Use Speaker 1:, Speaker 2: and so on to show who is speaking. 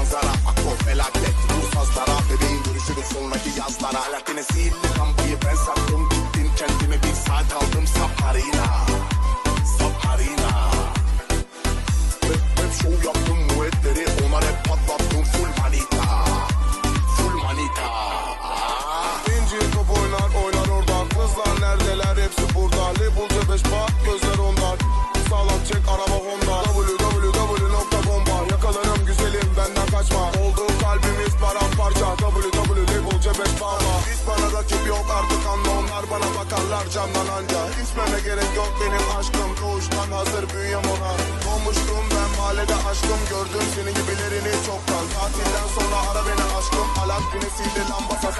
Speaker 1: manzara. Akor felaket Vursazlara bebeğim görüşürüz sonraki yazlara. Alakine sihirli lambayı ben sattım Gittim kendime bir saat aldım.
Speaker 2: bakarlar camdan anca İsmeme gerek yok benim aşkım. Doğuştan hazır büyüyem ona. Olmuştum ben mahallede aşkım. Gördüm senin gibilerini çoktan. Tatilden sonra ara beni aşkım. Alat güneşiyle lamba sasa